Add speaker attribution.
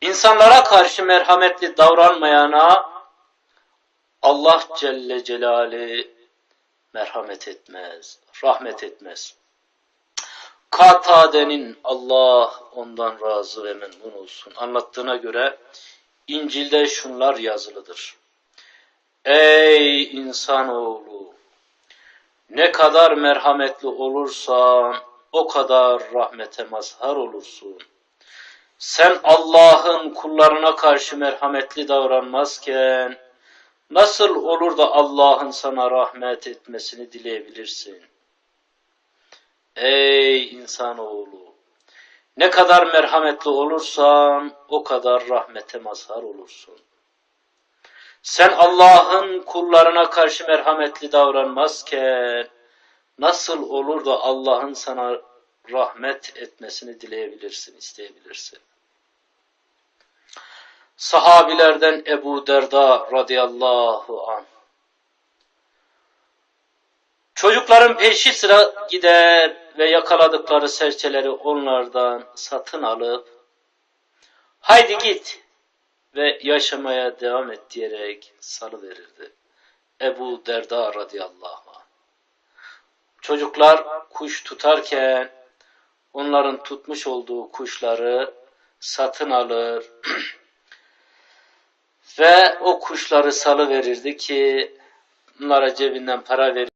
Speaker 1: İnsanlara karşı merhametli davranmayana Allah Celle Celali merhamet etmez, rahmet etmez. Katade'nin Allah ondan razı ve memnun olsun anlattığına göre İncil'de şunlar yazılıdır. Ey insanoğlu! Ne kadar merhametli olursan o kadar rahmete mazhar olursun. Sen Allah'ın kullarına karşı merhametli davranmazken nasıl olur da Allah'ın sana rahmet etmesini dileyebilirsin? Ey insanoğlu! Ne kadar merhametli olursan o kadar rahmete mazhar olursun. Sen Allah'ın kullarına karşı merhametli davranmazken nasıl olur da Allah'ın sana rahmet etmesini dileyebilirsin, isteyebilirsin. Sahabilerden Ebu Derda radıyallahu an. Çocukların peşi sıra gider ve yakaladıkları serçeleri onlardan satın alıp haydi git ve yaşamaya devam et diyerek salıverirdi. Ebu Derda radıyallahu anh. Çocuklar kuş tutarken onların tutmuş olduğu kuşları satın alır ve o kuşları salıverirdi ki bunlara cebinden para verir.